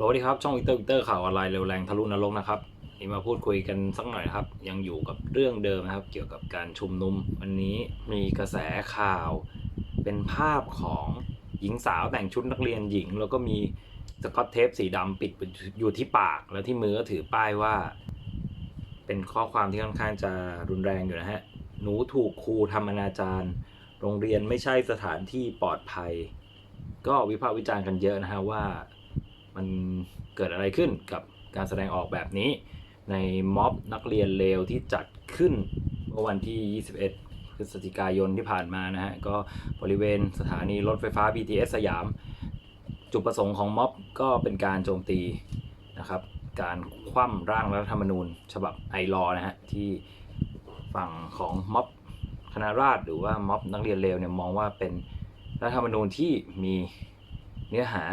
สวัสดีครับ ช่องวิกเตอร์วิกเตอร์ข่าวออนไลน์เร็วแรงทะลุนรกนะครับนี่มาพูดคุยกันสักหน่อยครับ ยังอยู่กับเรื่องเดิมนะครับ เกี่ยวกับการชุมนุม วันนี้มีกระแสข่าว เป็นภาพของหญิงสาวแต่งชุดนักเรียนหญิง แล้วก็มีสกอตเทปสีดำปิดอยู่ที่ปาก แล้วที่มือก็ถือป้ายว่า เป็นข้อความที่ค่อนข้างจะรุนแรงอยู่นะฮะหนูถูกครูทำอนาจารโรงเรียนไม่ใช่สถานที่ปลอดภัย ก็วิพากษ์วิจารณ์กันเยอะนะฮะว่า มันเกิดอะไรขึ้นกับการแสดงออกแบบนี้ ในม็อบนักเรียนเลวที่จัดขึ้นเมื่อวันที่ 21 พฤศจิกายนที่ผ่านมานะฮะ ก็บริเวณสถานีรถไฟฟ้า BTS สยาม จุดประสงค์ของม็อบก็เป็นการโจมตีนะครับ การคว่ำร่างรัฐธรรมนูญ ฉบับไอรอนะฮะ ที่ฝั่งของม็อบคณะราษฎรหรือว่าม็อบนักเรียนเลวเนี่ยมองว่าเป็นรัฐธรรมนูญที่มีเนื้อหา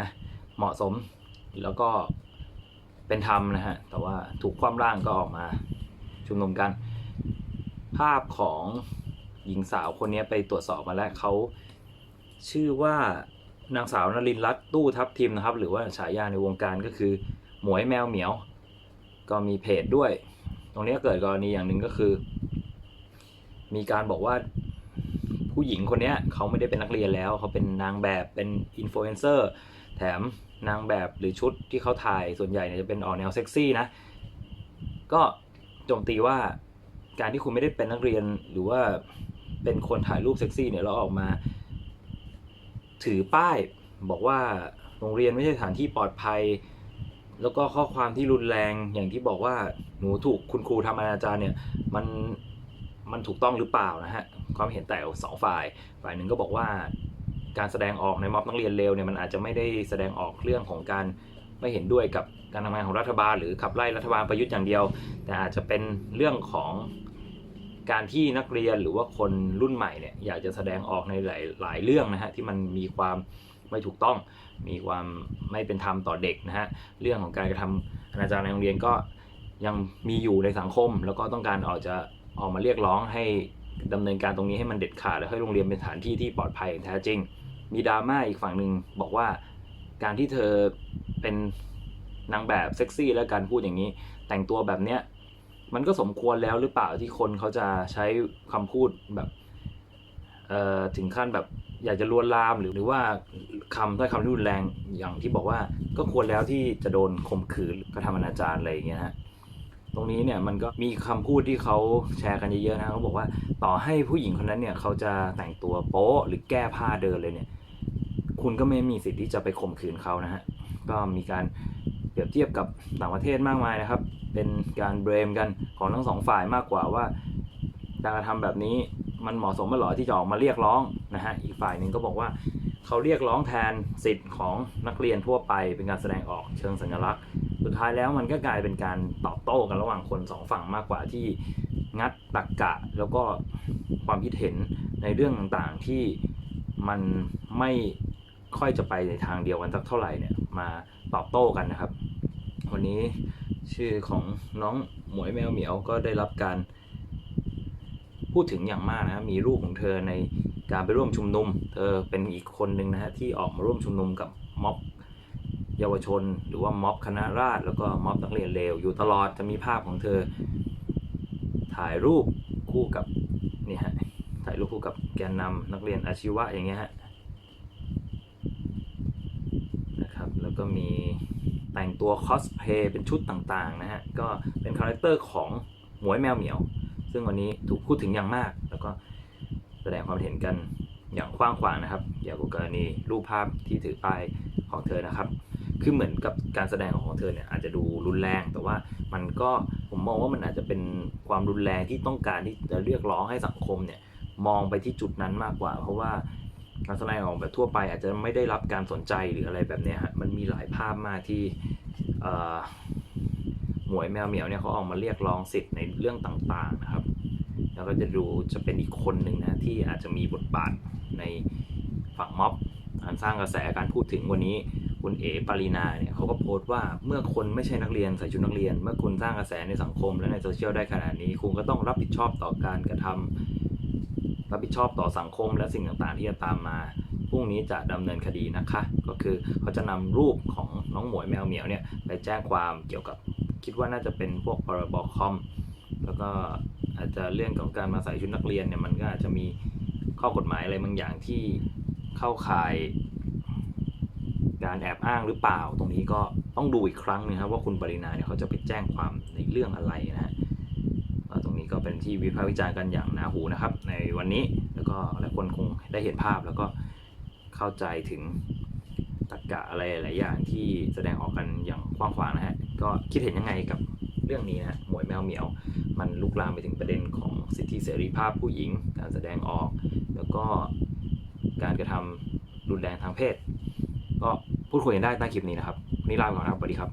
เหมาะสม แล้วก็เป็นธรรมนะฮะ แต่ว่าถูกคว่ำร่างก็ออกมาชุมนุมกัน ภาพของหญิงสาวคนนี้ไปตรวจสอบมาแล้วเขาชื่อว่านางสาวนรินรัตน์ตู้ทับทิมนะครับ หรือว่าฉายาในวงการก็คือ หมวยแมวเหมียว ก็มีเพจด้วย ตรงนี้เกิดกรณีอย่างหนึ่งก็คือ มีการบอกว่าผู้หญิงคนนี้เขาไม่ได้เป็นนักเรียนแล้ว เขาเป็นนางแบบเป็นอินฟลูเอนเซอร์แถม นางแบบหรือชุดที่เขาถ่ายส่วนใหญ่เนี่ยจะเป็นออกแนวเซ็กซี่นะ ก็โจมตีว่าการที่คุณไม่ได้เป็นนักเรียนหรือว่าเป็นคนถ่ายรูปเซ็กซี่เนี่ยเราออกมา ถือป้ายบอกว่าโรงเรียนไม่ใช่สถานที่ปลอดภัย แล้วก็ข้อความที่รุนแรงอย่างที่บอกว่าหนูถูกคุณครูทำอนาจารเนี่ยมันมันถูกต้องหรือเปล่านะฮะความเห็นแต่สองฝ่าย ฝ่ายหนึ่งก็บอกว่า การแสดงออกในม็อบนักเรียนเลวเนี่ยมันอาจจะไม่ได้แสดงออกเรื่องของการไม่เห็นด้วยกับการทำงานของรัฐบาล หรือขับไล่รัฐบาลประยุทธ์อย่างเดียว แต่อาจจะเป็นเรื่องของการที่นักเรียนหรือว่าคนรุ่นใหม่เนี่ยอยากจะแสดงออกในหลายหลายเรื่องนะฮะที่มันมีความไม่ถูกต้อง มีความไม่เป็นธรรมต่อเด็กนะฮะเรื่องของการกระทำอนาจารในโรงเรียนก็ยังมีอยู่ในสังคม แล้วก็ต้องการออกจะออกมาเรียกร้องให้ดำเนินการตรงนี้ให้มันเด็ดขาดและให้โรงเรียนเป็นสถานที่ที่ปลอดภัยอย่างแท้จริง มีดราม่าอีกฝั่งหนึ่งบอกว่าการที่เธอเป็นนางแบบเซ็กซี่แล้วกันพูดอย่างนี้ แต่งตัวแบบเนี้ยมันก็สมควรแล้วหรือเปล่าที่คนเขาจะใช้คำพูดแบบเอ่อถึงขั้นแบบอยากจะลวนลามหรือหรือว่าคำถ้อยคำที่รุนแรงอย่างที่บอกว่าก็ควรแล้วที่จะโดนข่มขืนกระทำอนาจารอะไรอย่างเงี้ยฮะ ตรงนี้เนี่ยมันก็มีคำพูดที่เขาแชร์กันเยอะๆนะเขาบอกว่าต่อให้ผู้หญิงคนนั้นเนี่ยเขาจะแต่งตัวโป๊หรือแก้ผ้าเดินเลยเนี่ย คุณก็ไม่มีสิทธิ์ที่จะไปข่มขืนเขานะฮะก็มีการเปรียบเทียบกับต่างประเทศมากมายนะครับ เป็นการเบรมกันของทั้งสองฝ่ายมากกว่าว่าการกระทำแบบนี้มันเหมาะสมไหมหรอที่จะออกมาเรียกร้องนะฮะอีกฝ่ายหนึ่งก็บอกว่าเขาเรียกร้องแทนสิทธิ์ของนักเรียนทั่วไปเป็นการแสดงออกเชิงสัญลักษณ์ สุดท้ายแล้วมันก็กลายเป็นการตอบโต้กันระหว่างคนสองฝั่งมากกว่าที่งัดตรกกะแล้วก็ความคิดเห็นในเรื่องต่างๆที่มันไม่ค่อยจะไปในทางเดียวกันสักเท่าไหร่เนี่ยมาตอบโต้กันนะครับ วันนี้ชื่อของน้องหมวยแมวเหมียวก็ได้รับการพูดถึงอย่างมากนะครับมีรูปของเธอในการไปร่วมชุมนุม เธอเป็นอีกคนหนึ่งนะฮะที่ออกมาร่วมชุมนุมกับม็อบ เยาวชน หรือว่าม็อบคณะราษฎรแล้วก็ม็อบนักเรียนเลวอยู่ตลอดจะมีภาพของเธอ ถ่ายรูปคู่กับนี่ฮะถ่ายรูปคู่กับแกนนำนักเรียนอาชีวะอย่างเงี้ยฮะนะครับแล้วก็มีแต่งตัวคอสเพย์เป็นชุดต่างๆนะฮะก็เป็นคาแรคเตอร์ของหมวยแมวเหมียว ซึ่งวันนี้ถูกพูดถึงอย่างมาก แล้วก็แสดงความเห็นกันอย่างกว้างขวางนะครับเกี่ยวกับกรณีรูปภาพที่ถือป้ายของเธอนะครับ คือเหมือนกับการแสดงของเธอเนี่ยอาจจะดูรุนแรง แต่ว่ามันก็ผมมองว่ามันอาจจะเป็นความรุนแรงที่ต้องการที่จะเรียกร้องให้สังคมเนี่ยมองไปที่จุดนั้นมากกว่า เพราะว่าการแสดงออกแบบทั่วไป อาจจะไม่ได้รับการสนใจหรืออะไรแบบเนี้ยฮะมันมีหลายภาพมากที่หมวยแมวเหมียวเนี่ยเขาออกมาเรียกร้องสิทธิ์ในเรื่องต่างๆนะครับ แล้วก็จะดูจะเป็นอีกคนหนึ่งนะที่อาจจะมีบทบาทในฝั่งม็อบการสร้างกระแสการพูดถึงวันนี้ คุณเอ๋ปารีนาเนี่ยเขาก็โพสต์ว่าเมื่อคนไม่ใช่นักเรียนใส่ชุดนักเรียน เมื่อคุณสร้างกระแสในสังคมและในโซเชียลได้ขนาดนี้ คุณก็ต้องรับผิดชอบต่อการกระทำรับผิดชอบต่อสังคมและสิ่งต่างๆ ที่จะตามมาพรุ่งนี้จะดำเนินคดีนะคะ ก็คือเขาจะนำรูปของน้องหมวยแมวเหมียวเนี่ยไปแจ้งความเกี่ยวกับคิดว่าน่าจะเป็นพวกพรบคอมแล้วก็อาจจะเรื่องของการมาใส่ชุดนักเรียนเนี่ยมันก็อาจจะมีข้อกฎหมายอะไรบางอย่างที่เข้าข่าย การแอบอ้างหรือเปล่า ตรงนี้ก็ต้องดูอีกครั้งหนึงครับว่าคุณปรินาเนี่ยเขาจะไปแจ้งความในเรื่องอะไรนะฮะตรงนี้ก็เป็นที่วิพากษ์วิจารณ์กันอย่างหนาหูนะครับ ในวันนี้แล้วก็หลายคนคงได้เห็นภาพแล้วก็เข้าใจถึงตรรกะอะไรหลายอย่างที่แสดงออกกันอย่างกว้างขวางนะฮะก็คิดเห็นยังไงกับเรื่องนี้นะฮะหมวยแมวเหมียว มันลุกลามไปถึงประเด็นของสิทธิเสรีภาพผู้หญิง การแสดงออก แล้วก็การกระทำรุนแรงทางเพศ ก็ พูดคุยกันได้ใต้คลิปนี้นะครับวันนี่ลาไปก่อนนะครับสวัสดีครับ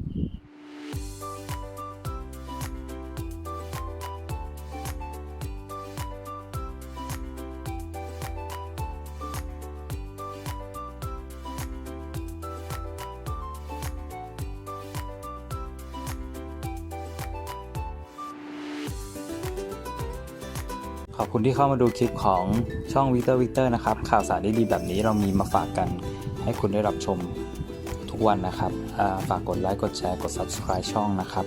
ขอบคุณที่เข้ามาดูคลิปของช่องวิกเตอร์วิกเตอร์นะครับ ข่าวสารดีๆแบบนี้เรามีมาฝากกันให้คุณได้รับชม วันนะครับ ฝากกดไลค์ กดแชร์ กด subscribe ช่องนะครับ